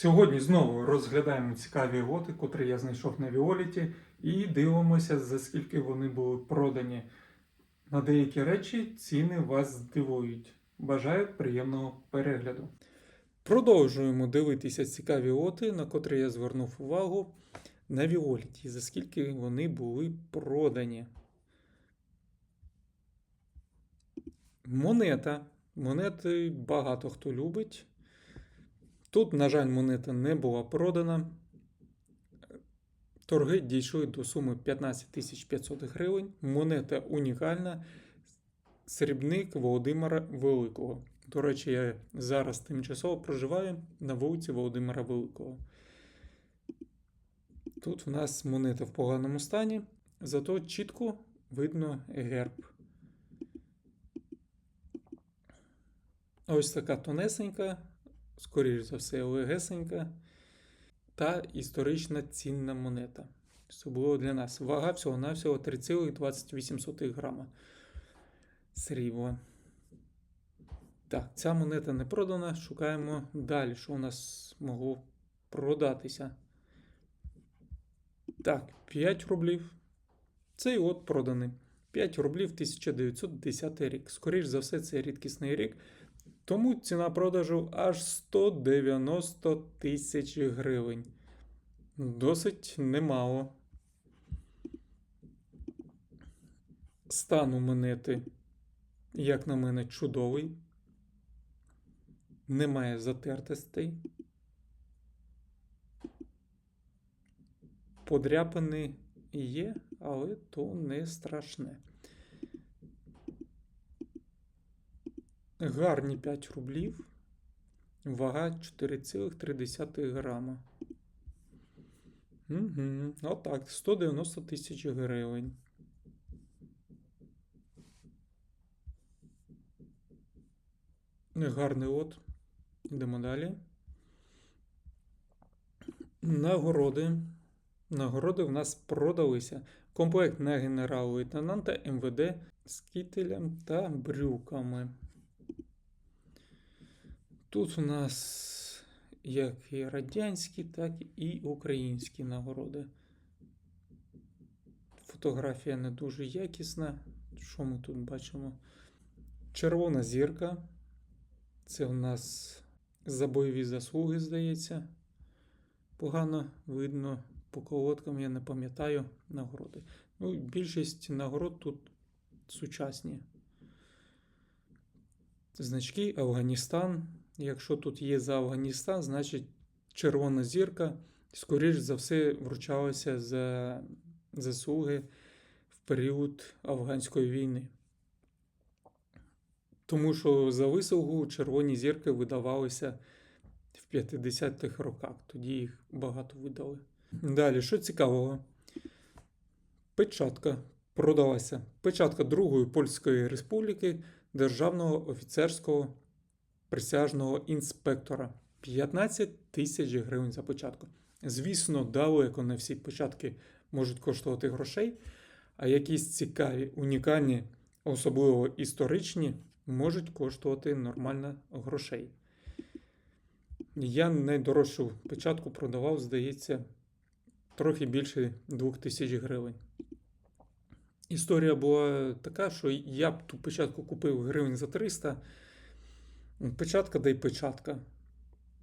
Сьогодні знову розглядаємо цікаві готи, котрі я знайшов на Віоліті, і дивимося, за скільки вони були продані. На деякі речі ціни вас здивують. Бажаю приємного перегляду. Продовжуємо дивитися цікаві готи, на котрі я звернув увагу на Віоліті, за скільки вони були продані. Монета. Монети багато хто любить. Тут, на жаль, монета не була продана. Торги дійшли до суми 15 500 гривень. Монета унікальна. Срібник Володимира Великого. До речі, я зараз тимчасово проживаю на вулиці Володимира Великого. Тут в нас монета в поганому стані, зато чітко видно герб. Ось така тонесенька, скоріш за все, легесенька та історична цінна монета. Було для нас. Вага всього-навсього 3,28 грама срібла. Так, ця монета не продана. Шукаємо далі, що у нас могло продатися. Так, 5 рублів. Цей от проданий. 5 рублів 1910 рік. Скоріш за все, це рідкісний рік. Тому ціна продажу аж 190 тисяч гривень. Досить немало. Стан у монети, як на мене, чудовий. Немає затертостей. Подряпини є, але то не страшне. Гарні 5 рублів. Вага 4,3 грама. Угу. Отак, 190 тисяч гривень. Гарний от. Йдемо далі. Нагороди. Нагороди в нас продалися. Комплект на генерал-лейтенанта МВД з кітелем та брюками. Тут у нас як і радянські, так і українські нагороди. Фотографія не дуже якісна. Що ми тут бачимо? Червона зірка. Це у нас за бойові заслуги, здається. Погано видно по колодкам, я не пам'ятаю нагороди. Ну, більшість нагород тут сучасні. Значки Афганістан. Якщо тут є за Афганістан, значить червона зірка, скоріш за все, вручалася за заслуги в період афганської війни. Тому що за вислугу червоні зірки видавалися в 50-х роках. Тоді їх багато видали. Далі, що цікавого? Печатка продалася. Печатка Другої Польської Республіки Державного офіцерського присяжного інспектора. 15 тисяч гривень за початку. Звісно, далеко не всі початки можуть коштувати грошей, а якісь цікаві, унікальні, особливо історичні, можуть коштувати нормально грошей. Я найдорожчу печатку продавав, здається, трохи більше 2000 гривень. Історія була така, що я б ту печатку купив гривень за 300. Печатка да й печатка.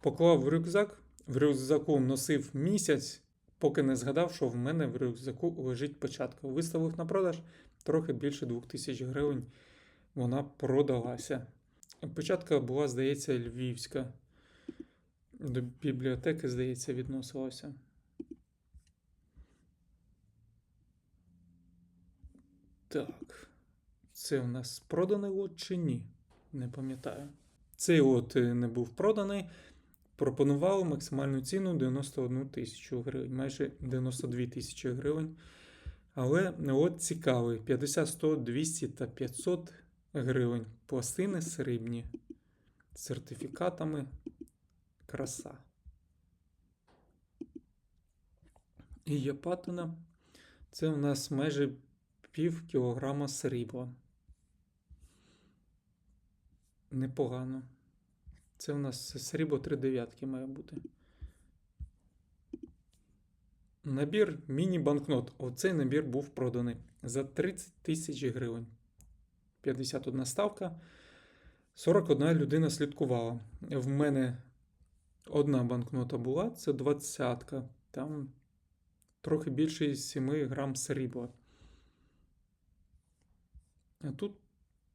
Поклав в рюкзак, в рюкзаку носив місяць, поки не згадав, що в мене в рюкзаку лежить печатка. Виставив на продаж трохи більше 2000 гривень. Вона продалася. Печатка була, здається, львівська. До бібліотеки, здається, відносилася. Так. Це у нас проданий лот чи ні? Не пам'ятаю. Цей лот е, не був проданий. Пропонували максимальну ціну 91 тисячу гривень, майже 92 тисячі гривень. Але лот цікавий: 50, 100, 200 та 500 гривень. Пластини срібні з сертифікатами. Краса. І є патина. Це у нас майже пів кілограма срібла. Непогано. Це у нас срібло 3 дев'ятки має бути. Набір міні-банкнот. Оцей набір був проданий за 30 тисяч гривень. 51 ставка. 41 людина слідкувала. В мене одна банкнота була, це 20-ка. Там трохи більше 7 грам срібла. А тут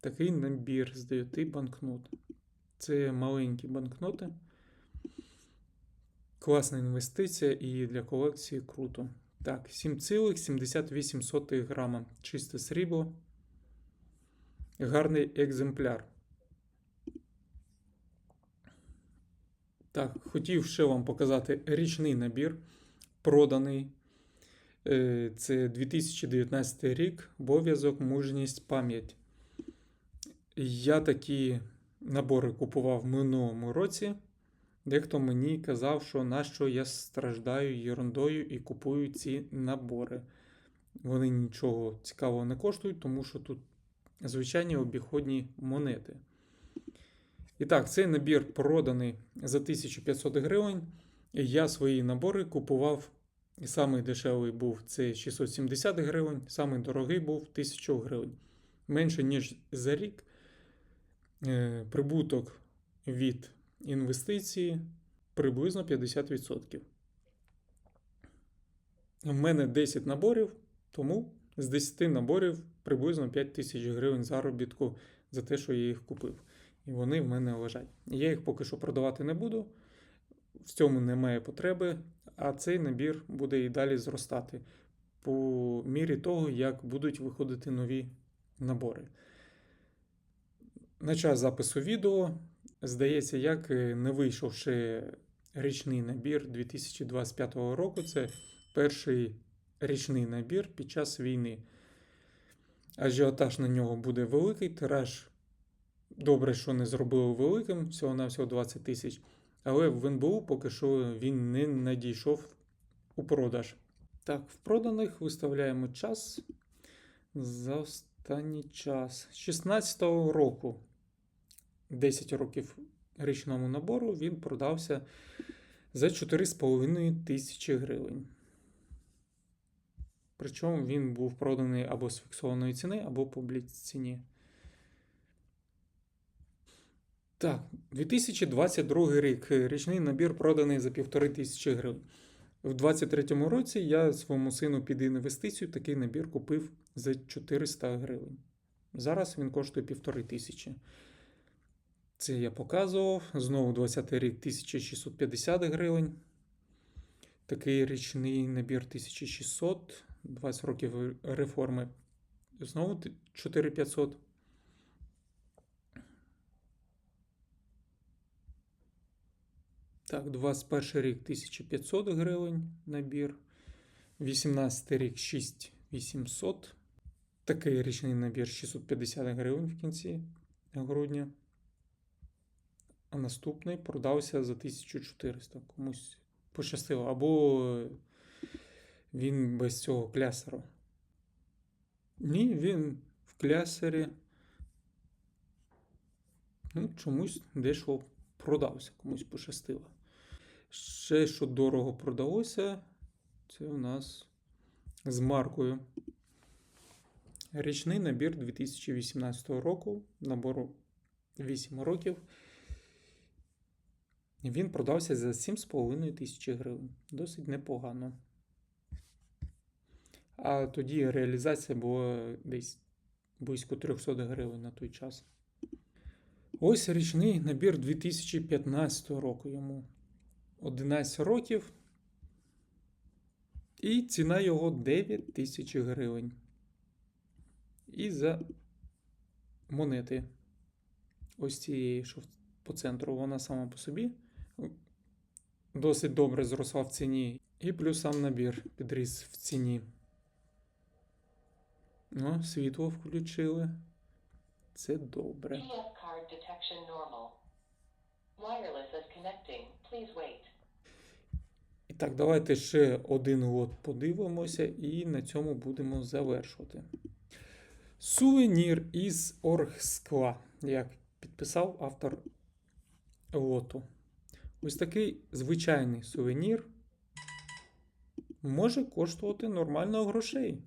такий набір з 9 банкнот. Це маленькі банкноти. Класна інвестиція і для колекції круто. Так, 7,78 грама. Чисте срібло. Гарний екземпляр. Так, хотів ще вам показати річний набір, проданий. Е, Це 2019 рік, обов'язок, мужність, пам'ять. Я такі набори купував в минулому році. Дехто мені казав, що нащо я страждаю ерундою і купую ці набори. Вони нічого цікавого не коштують, тому що тут звичайні обіходні монети. І так, цей набір проданий за 1500 гривень. Я свої набори купував. І самий дешевий був це 670 гривень, самий дорогий був 1000 гривень. Менше, ніж за рік. Е, Прибуток від інвестиції приблизно 50%. У мене 10 наборів, тому з 10 наборів приблизно 5 тисяч гривень заробітку за те, що я їх купив. І вони в мене лежать. Я їх поки що продавати не буду, в цьому немає потреби, а цей набір буде і далі зростати по мірі того, як будуть виходити нові набори. На час запису відео, здається, як е, не вийшов ще річний набір 2025 року. Це перший річний набір під час війни. Ажіотаж на нього буде великий. Тираж добре, що не зробили великим, всього-навсього 20 тисяч. Але в НБУ поки що він не надійшов у продаж. Так, в проданих виставляємо час за останній час. З 16 року 10 років річному набору він продався за 4,5 тисячі гривень. Причому він був проданий або з фіксованої ціни, або по бліц-ціні. Так, 2022 рік. Річний набір проданий за 1500 тисячі гривень. В 2023 році я своєму сину під інвестицію такий набір купив за 400 гривень. Зараз він коштує 1500 тисячі. Це я показував. Знову 20 рік 1650 гривень. Такий річний набір 1600, 20 років реформи. Знову 4500. Так, 21 рік 1500 гривень набір. 18 рік 6800. Такий річний набір 650 гривень в кінці грудня. А наступний продався за 1400. Комусь пощастило. Або він без цього клясеру. Ні, він в клясері. Ну, чомусь дещо продався, комусь пощастило. Ще, що дорого продалося, це у нас з маркою. Річний набір 2018 року, набору 8 років. Він продався за 7,5 тисячі гривень. Досить непогано. А тоді реалізація була десь близько 300 гривень на той час. Ось річний набір 2015 року йому 11 років. І ціна його 9 тисяч гривень. І за монети. Ось цієї, що по центру, вона сама по собі досить добре зросла в ціні. І плюс сам набір підріс в ціні. Ну, світло включили. Це добре. І так, давайте ще один лот подивимося, і на цьому будемо завершувати. Сувенір із оргскла, як підписав автор лоту. Ось такий звичайний сувенір. може коштувати нормально грошей.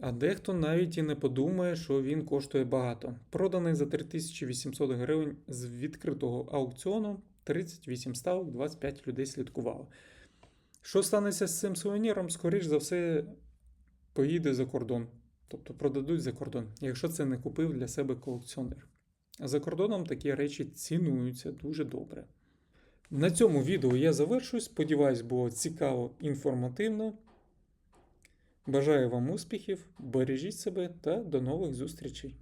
А дехто навіть і не подумає, що він коштує багато. Проданий за 3800 гривень з відкритого аукціону, 38 ставок, 25 людей слідкувало. Що станеться з цим сувеніром? Скоріш за все, поїде за кордон. Тобто продадуть за кордон, якщо це не купив для себе колекціонер. За кордоном такі речі цінуються дуже добре. На цьому відео я завершую. Сподіваюсь, було цікаво, інформативно. Бажаю вам успіхів, бережіть себе та до нових зустрічей!